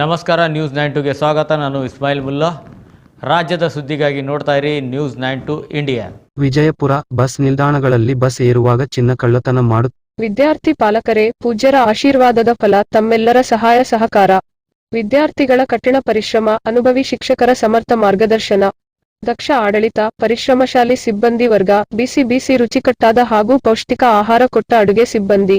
ನಮಸ್ಕಾರ news nine ಟುಗೆ ಸ್ವಾಗತ. ನಾನು ಇಸ್ಮಾಯಿಲ್ ಮುಲ್ಲಾ. ರಾಜ್ಯದ ಸುದ್ದಿಗಾಗಿ ನೋಡ್ತಾ ಇರಿ news nine to India Vijayapura bus ನಿಲ್ದಾಣಗಳಲ್ಲಿ ಬಸ್ ಏರುವಾಗ ಚಿನ್ನ ಕಳ್ಳತನ ಮಾಡು ವಿದ್ಯಾರ್ಥಿ ಪಾಲಕರೇ ಪೂಜ್ಯರ ಆಶೀರ್ವಾದದ ಫಲ ತಮ್ಮೆಲ್ಲರ ಸಹಾಯ ಸಹಕಾರ. ವಿದ್ಯಾರ್ಥಿಗಳ ಕಠಿಣ ಪರಿಶ್ರಮ ಅನುಭವಿ ಶಿಕ್ಷಕರ ಸಮರ್ಥ ಮಾರ್ಗದರ್ಶನ. ದಕ್ಷ ಆಡಳಿತ ಪರಿಶ್ರಮಶಾಲಿ ಸಿಬ್ಬಂದಿ ವರ್ಗ ಬಿಸಿ ಬಿಸಿ ರುಚಿಕಟ್ಟಾದ ಹಾಗೂ ಪೌಷ್ಟಿಕ ಆಹಾರ ಕೊಟ್ಟ ಅಡುಗೆ ಸಿಬ್ಬಂದಿ.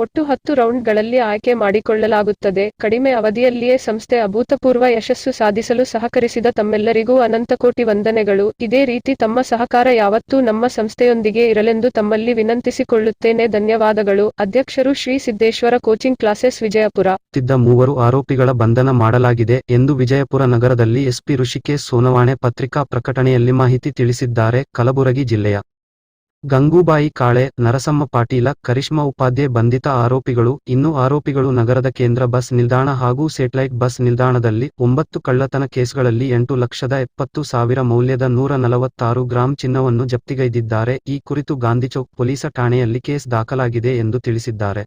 ಒಟ್ಟು ಹತ್ತು ರೌಂಡ್ಗಳಲ್ಲಿ ಆಯ್ಕೆ ಮಾಡಿಕೊಳ್ಳಲಾಗುತ್ತದೆ. ಕಡಿಮೆ ಅವಧಿಯಲ್ಲಿಯೇ ಸಂಸ್ಥೆ ಅಭೂತಪೂರ್ವ ಯಶಸ್ಸು ಸಾಧಿಸಲು ಸಹಕರಿಸಿದ ತಮ್ಮೆಲ್ಲರಿಗೂ ಅನಂತಕೋಟಿ ವಂದನೆಗಳು. ಇದೇ ರೀತಿ ತಮ್ಮ ಸಹಕಾರ ಯಾವತ್ತೂ ನಮ್ಮ ಸಂಸ್ಥೆಯೊಂದಿಗೆ ಇರಲೆಂದು ತಮ್ಮಲ್ಲಿ ವಿನಂತಿಸಿಕೊಳ್ಳುತ್ತೇನೆ. ಧನ್ಯವಾದಗಳು. ಅಧ್ಯಕ್ಷರು ಶ್ರೀ ಸಿದ್ದೇಶ್ವರ ಕೋಚಿಂಗ್ ಕ್ಲಾಸೆಸ್ ವಿಜಯಪುರ. ತಿದ್ದ ಮೂವರು ಆರೋಪಿಗಳ ಬಂಧನ ಮಾಡಲಾಗಿದೆ ಎಂದು ವಿಜಯಪುರ ನಗರದಲ್ಲಿ ಎಸ್ಪಿ ಋಷಿಕೇಶ್ ಸೋನವಾಣೆ ಪತ್ರಿಕಾ ಪ್ರಕಟಣೆಯಲ್ಲಿ ಮಾಹಿತಿ ತಿಳಿಸಿದ್ದಾರೆ. ಕಲಬುರಗಿ ಜಿಲ್ಲೆಯ ಗಂಗೂಬಾಯಿ ಕಾಳೆ, ನರಸಮ್ಮ ಪಾಟೀಲ, ಕರಿಷ್ಮಾ ಉಪಾಧ್ಯೆ ಬಂಧಿತ ಆರೋಪಿಗಳು, ಇನ್ನು ಆರೋಪಿಗಳು ನಗರದ ಕೇಂದ್ರ ಬಸ್ ನಿಲ್ದಾಣ ಹಾಗೂ ಸೆಟಲೈಟ್ ಬಸ್ ನಿಲ್ದಾಣದಲ್ಲಿ ಒಂಬತ್ತು ಕಳ್ಳತನ ಕೇಸ್ಗಳಲ್ಲಿ ಎಂಟು ಲಕ್ಷದ ಎಪ್ಪತ್ತು ಸಾವಿರ ಮೌಲ್ಯದ ನೂರ ನಲವತ್ತಾರು ಗ್ರಾಂ ಚಿನ್ನವನ್ನು ಜಪ್ತಿಗೈದಿದ್ದಾರೆ. ಈ ಕುರಿತು ಗಾಂಧಿಚೌಕ್ ಪೊಲೀಸ ಠಾಣೆಯಲ್ಲಿ ಕೇಸ್ ದಾಖಲಾಗಿದೆ ಎಂದು ತಿಳಿಸಿದ್ದಾರೆ.